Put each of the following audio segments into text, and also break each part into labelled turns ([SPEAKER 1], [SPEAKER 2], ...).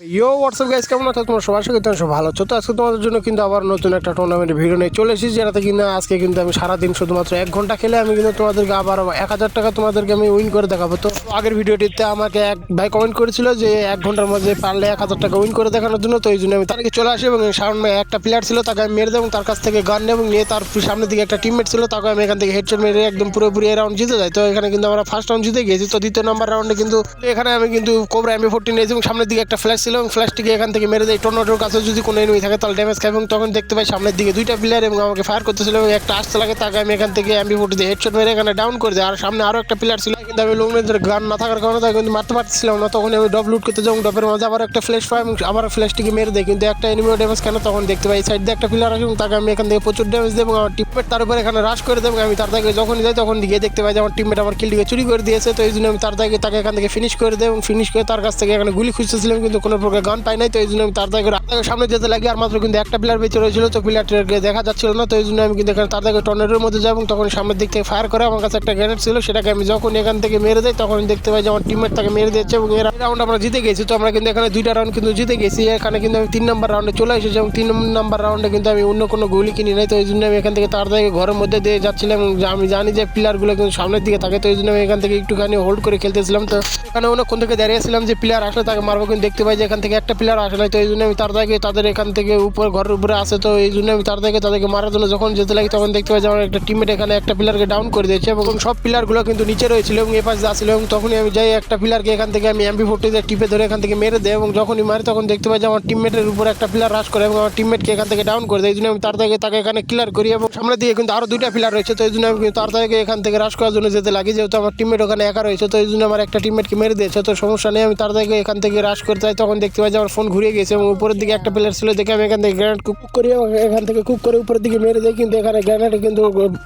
[SPEAKER 1] ইয়ো WhatsApp guys কেমন আছো? তোমার সবার সাথে তোমার সব ভালো আছো। তো আজকে তোমাদের জন্য কিন্তু আবার নতুন একটা টুর্নামেন্টের ভিডিও নিয়ে চলে এসেছি, যেটাতে কিন্তু আজকে কিন্তু আমি সারাদিন শুধুমাত্র এক ঘণ্টা খেলে আমি কিন্তু তোমাদেরকে আবার এক হাজার টাকা তোমাদেরকে আমি উইন করে দেখাবো। তো আগের ভিডিওটিতে আমাকে এক ভাই কমেন্ট করেছিল যে এক ঘণ্টার মধ্যে পারলে এক হাজার টাকা উইন করে দেখানোর জন্য, তো এই জন্য আমি তাদেরকে চলে আসি এবং সামনে একটা প্লেয়ার ছিল, তাকে আমি মেরে দেবো তার কাছ থেকে গান নেব নিয়ে তার সামনের দিকে একটা টিমমেট ছিল, তাকে আমি এখান থেকে হেডশট মেরে একদম পুরোপুরি রাউন্ড জিতে যাই। তো এখানে কিন্তু আমরা ফার্স্ট রাউন্ড জিতে গেছি তো দ্বিতীয় নম্বর রাউন্ডে কিন্তু এখানে আমি কিন্তু কোবরা এমবি ফোরটিন নিয়েছি এবং সামনের দিকে একটা ফ্ল্যাশ ছিল এবং ফ্ল্যাশটিকে এখান থেকে মেরে দেয়। টর্নেডোর কাছে যদি কোনো এনিমি থাকে, তাহলে ড্যামেজ খাই এবং তখন দেখতে পাই সামনের দিকে দুইটা প্লেয়ার এবং আমাকে ফায়ার করতেছিল এবং একটা আসতে লাগে, তাকে আমি এখান থেকে এমবি ফোর্টি দিয়ে হেডশট মেরে এখানে ডাউন করে দিই আর সামনে আরও একটা প্লেয়ার ছিল, কিন্তু আমি লংনের গান না থাকার কারণে তাকে কিন্তু মারতে পারছিলাম না। তখন আমি ডব লুট করতে যাব ডবের মাঝে আবার একটা ফ্ল্যাশ পাই এবং আবার ফ্ল্যাশটিকে মেরে দেয়। কিন্তু একটা এনিমিও ড্যামেজ কেন তখন দেখতে পাই সাইড দিয়ে একটা প্লেয়ার আছে এবং তাকে আমি এখান থেকে প্রচুর ড্যামেজ দেবো আমার টিমমেট তার উপরে এখানে রাশ করে দেবো আমি তার থেকে যখনই যাই তখন গিয়ে দেখতে পাই যে আমার টিমমেট আমার কিলটিকে চুরি করে দিয়েছে। তো এই জন্য আমি তার থেকে তাকে এখান থেকে ফিনিশ করে দেবো এবং ফিনিশ করে তার কাছ থেকে এখানে গুলি খুঁজতেছিলাম, কিন্তু কোনো প্রকার গান পাই নাই, তো এই জন্য আমি তার থেকে তাকে সামনে যেতে লাগি। আর মাত্র কিন্তু একটা প্লেয়ার বেঁচে রয়েছিল, তো প্লেয়ারটাকে দেখা যাচ্ছিল না, তো এই জন্য আমি কিন্তু এখানে থেকে টর্নেডোর মধ্যে যাই এবং তখন সামনের দিক থেকে ফায়ার করে আমার কাছে একটা গ্রেনেড ছিল, সেটাকে আমি যখন এখান থেকে মেরে দেয় তখন দেখতে পাই যে আমার টিমমেট তাকে মেরে দিচ্ছে এবং এই রাউন্ড আমরা জিতে গেছি, তো আমরা কিন্তু এখানে দুইটা রাউন্ড কিন্তু জিতে গেছি। এখানে কিন্তু আমি তিন নম্বর রাউন্ডে চলে এসেছি এবং তিন নম্বর রাউন্ডে কিন্তু আমি অন্য কোনো গুলি কিনি নাই, তো এই জন্য আমি এখান থেকে তার থেকে ঘরের মধ্যে দিয়ে যাচ্ছিলাম আমি জানি যে প্লেয়ারগুলো কিন্তু সামনের দিকে থাকে, তো এই জন্য আমি এখান থেকে একটুখানি হোল্ড করে খেলতেছিলাম, তো এখানে অনেকক্ষণ থেকে দাঁড়িয়েছিলাম যে প্লেয়ার আসলে তাকে মারবো, কিন্তু দেখতে পাই যে এখান থেকে একটা প্লেয়ার আসে নাই তো এই জন্য আমি তার থেকে তাদের এখান থেকে উপর, ঘরের উপরে আসে তো এই জন্য আমি তার থেকে তাদেরকে মারার জন্য যখন যেতে লাগি তখন দেখতে পাই যে আমার একটা টিমমেট এখানে একটা প্লেয়ারকে ডাউন করে দিয়েছে এবং সব প্লেয়ারগুলো কিন্তু নিচে রয়েছিল এবং এ পাশে আসছিল এবং তখনই আমি যাই একটা প্লেয়ারকে এখান থেকে আমি এমপি ফোর্টিতে টিপে ধরে এখান থেকে মেরে দেয় এবং যখনই মারি তখন দেখতে পাই যে আমার টিমমেটের উপর একটা প্লেয়ার রাশ করে এবং আমার টিমমেটকে এখান থেকে ডাউন করে দেয়। এই জন্য আমি তার থেকে তাকে এখানে ক্লিয়ার করি এবং সামনে দিয়ে কিন্তু আরও দুইটা প্লেয়ার রয়েছে তো এই জন্য আমি তার থেকে এখান থেকে রাশ করার জন্য যেতে লাগি। যেহেতু আমার টিমমেট ওখানে একা রয়েছে তো এই জন্য আমার একটা টিমমেটকে মেরে দিয়েছে তো সমস্যা নেই, আমি তার থেকে এখান থেকে রাশ করতে যাই, তখন দেখতে পাই যে আমার ফোন ঘুরিয়ে গেছে এবং উপরের দিকে একটা প্লেয়ার ছিল দেখে আমি এখান থেকে গ্রেনেড কুক করি এবং এখান থেকে কুক করে উপরের দিকে মেরে দেয়, কিন্তু এখানে গ্রেনেড কিন্তু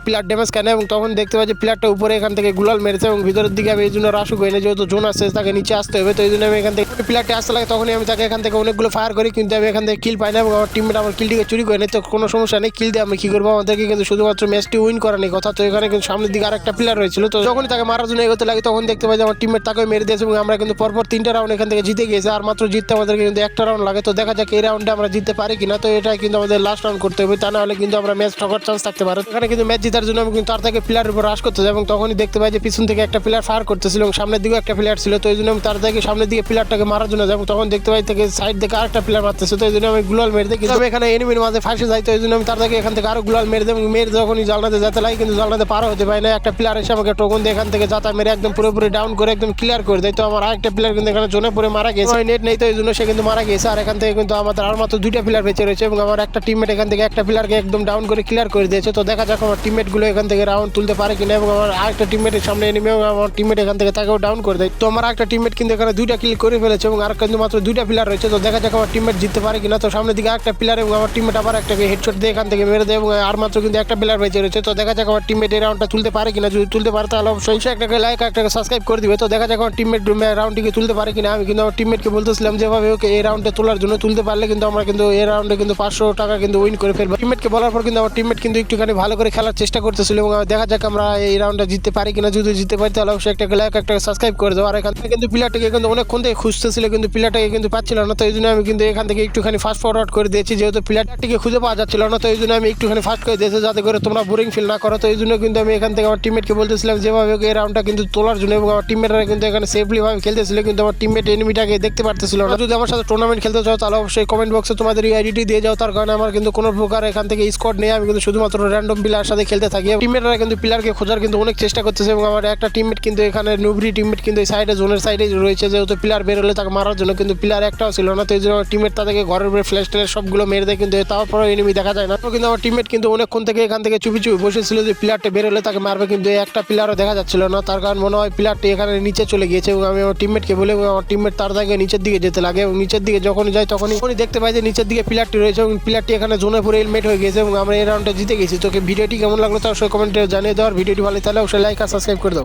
[SPEAKER 1] প্লেয়ার ড্যামেজ কেন এবং তখন দেখতে পাই যে প্লেয়ারটা উপরে এখান থেকে গুলাল মেরেছে এবং ভিতরের দিকে আমি এই জন্য রাশু করি না, যেহেতু জোন আসছে তাকে নিচে আসতে হবে, তো এই জন্য আমি এখান থেকে প্লেয়ারটা আসতে লাগে, তখনই আমি তাকে এখান থেকে অনেকগুলো ফায়ার করি, কিন্তু আমি এখান থেকে কিল পাই না এবং আমার টিমমেট আমার কিলটিকে চুরি করে নেই তো কোনো সমস্যা নেই কিল দিয়ে আমি কী করব? আমাদেরকে কিন্তু শুধুমাত্র ম্যাচটি উইন করা নেই। কথা তো এখানে কিন্তু সামনের দিকে আরেকটা প্লেয়ার রয়েছিল। তো যখনই তাকে মারার জন্য এগোতে লাগে, তখন দেখতে পাই যে আমার টিমমেট তাকে মেরে দিয়েছে এবং আমরা কিন্তু পরপর তিনটা রাউন্ড এখান থেকে জিতে গিয়েছে। আর মাত্র জিততে আমাদেরকে কিন্তু একটা রাউন্ড লাগে। তো দেখা যাক এই রাউন্ডে আমরা জিততে পারি কিনা। তো এটা কিন্তু আমাদের লাস্ট রাউন্ড করতে হবে। তা না হলে কিন্তু আমরা ম্যাচ ঠকার চান্স থাকতে পারে। এখানে কিন্তু ম্যাচ জেতার জন্য আমি কিন্তু তার থেকে প্লেয়ারের উপর রাশ করতে এবং তখনই দেখতে পাই যে পিছন থেকে একটা প্লেয়ার ফায়ার করতেছিল এবং সামনের দিকেও একটা প্লেয়ার ছিল। তো এই জন্য আমি তার থেকে সামনের দিকে প্লেয়ারটাকে মারার জন্য যাই এবং তখন দেখতে পাই থেকে সাইড থেকে আরেকটা প্লেয়ার মারতেছে তো এই জন্য আমি গুলাল মেরে দিই। কিন্তু আমি এখানে এনিমির মাঝে ফাঁসে যাই তো এই জন্য আমি তার থেকে এখান থেকে আরও গুলাল মেরে দেবো মেরে যখনই জালনাতে যেতে লাগে কিন্তু জালনাতে পারো হতে পারে না। একটা প্লেয়ার এসে আমাকে টোকন দিয়ে এখান থেকে যাতা মেরে একদম পুরোপুরি ডাউন করে একদম ক্লিয়ার করে দেয়। তো আমার আরেকটা প্লেয়ার কিন্তু এখানে জোনে পরে মারা গেছে নেট নেই তো এই জন্য সে কিন্তু মারা গেছে আর এখান থেকে কিন্তু আমাদের আর মাত্র দুইটা প্লেয়ার বেঁচে রয়েছে এবং আমার একটা টিমমেট এখান থেকে একটা প্লেয়ারকে একদম ডাউন করে ক্লিয়ার করে দিয়েছে। তো দেখা যাক আমার টিমমেটগুলো এখান থেকে রাউন্ড তুলতে পারে কিনা এবং আমার আরেকটা টিমমেটের সামনে নেমে এবং আমার টিমমেট এখান থেকে তাকেও ডাউন করে দেয়। তো আমার একটা টিমমেট কিন্তু এখানে দুইটা কিল করে ফেলেছে এবং আর কিন্তু মাত্র দুইটা প্লেয়ার রয়েছে। তো দেখা যাক আমার টিমমেট জিততে পারে কিনা। তো সামনের দিকে একটা প্লেয়ার এবং আমার টিমমেট আবার একটা হেডশট দিয়ে এখান থেকে মেরে দেয় এবং আর মাত্র কিন্তু একটা প্লেয়ার বেঁচে রয়েছে। তো দেখা যাক আমার টিমমেট এই রাউন্ডটা তুলতে পারে কিনা। যদি তুলতে পারে তাহলে অবশ্যই সে একটা লাইক একটা সাবস্ক্রাইব করে দিবে। তো দেখা যাক আমার টিমমেট রাউন্ডটিকে তুলতে পারে কিনা। আমি কিন্তু আমার টিমমেটকে বলতেছিলাম যেভাবে ওকে এই রাউন্ডে তোলার জন্য তুলতে পারলে কিন্তু আমরা কিন্তু এই রাউন্ডে কিন্তু পাঁচশো টাকা কিন্তু উইন করে ফেলব। টিমমেটকে বলার পর কিন্তু আমার টিমমেট কিন্তু একটুখানি ভালো করে খেলার চেষ্টা করতেছিল এবং দেখা যাক আমরা এই রাউন্ডে জিততে পারি কিনা। যদি জিততে পারি তাহলে অবশ্যই একটা লাইক একটা সাবস্ক্রাইব করে দেবো আর এখান থেকে কিন্তু প্লেয়ারটাকে কিন্তু অনেকক্ষণ থেকে খুঁজতেছিল কিন্তু প্লেয়ারটাকে কিন্তু পাচ্ছিল না, তো এই জন্য আমি কিন্তু এখান থেকে একটুখানি ফাস্ট ফরওয়ার্ড করে দিয়েছি, যেহেতু প্লেয়ারটিকে খুঁজে পাওয়া যাচ্ছিল না, তো এই জন্য আমি একটুখানি ফাস্ট করে দিয়েছি যাতে করে তোমরা বোরিং ফিল না করো, তো এই জন্য কিন্তু আমি এখান থেকে আমার টিমমেটকে বলতেছিলাম যেভাবে এই রাউন্ডটা কিন্তু তোলার জন্য এবং আমার টিমমেটরা কিন্তু এখানে সেফলি ভাবে খেলতেছিল, কিন্তু আমার টিমমেট এনিমিটাকে দেখতে পারতেছিল না। যদি আমার সাথে টুর্নামেন্ট খেলতে চাও, তাহলে অবশ্যই কমেন্ট বক্সে তোমাদের এই আইডিটি দিয়ে যাও, তার কারণে আমার কিন্তু কোনো প্রকার এখান থেকে স্কোয়াড নেই, আমি কিন্তু শুধুমাত্র র্যান্ডম প্লেয়ার সাথে খেলতে থাকি। টিমমেটরা কিন্তু প্লেয়ারকে খোঁজার কিন্তু অনেক চেষ্টা করতেছে এবং আমার একটা টিমমেট কিন্তু এখানে নুবরি টিমমেট কিন্তু এই সাইডে জোনের সাইডে রয়েছে, যেহেতু প্লেয়ার বের হলে তাকে মারার জন্য, কিন্তু প্লেয়ার একটাও ছিল না। তো এই জন্য টিমমেট তাদেরকে ঘরের উপরে ফ্ল্যাশ ট্যাশ সবগুলো মেরে দেয়, কিন্তু তারপরে এনিমি দেখা যায় না। কিন্তু আমার টিমমেট কিন্তু অনেকক্ষণ থেকে এখান থেকে চুপি চুপি বসেছিল যে প্লেয়ারটা বেরোলে তাকে মারবে, কিন্তু একটা প্লেয়ারও দেখা যাচ্ছিল না। তার কারণ মনে হয় প্লেয়ারটি এখানে নিচে চলে গিয়েছে এবং আমি আমার টিমমেটকে বলে আমার টিমমেট তার থেকে নিচের দিকে যেতে লাগে এবং নিচের দিকে যখনই যাই তখনই দেখতে পাই যে নিচের দিকে প্লেয়ারটি রয়েছে এবং প্লেয়ারটি এখানে জোনে পুরো হেলমেট হয়ে গেছে এবং আমরা এই রাউন্ডে জিতে গেছি। তোকে ভিডিওটি কেমন লাগল তার অবশ্যই কমেন্টে জানিয়ে দেওয়ার ভিডিওটি ভালো তাহলে অবশ্যই লাইক আর সাবস্ক্রাইব করে দাও।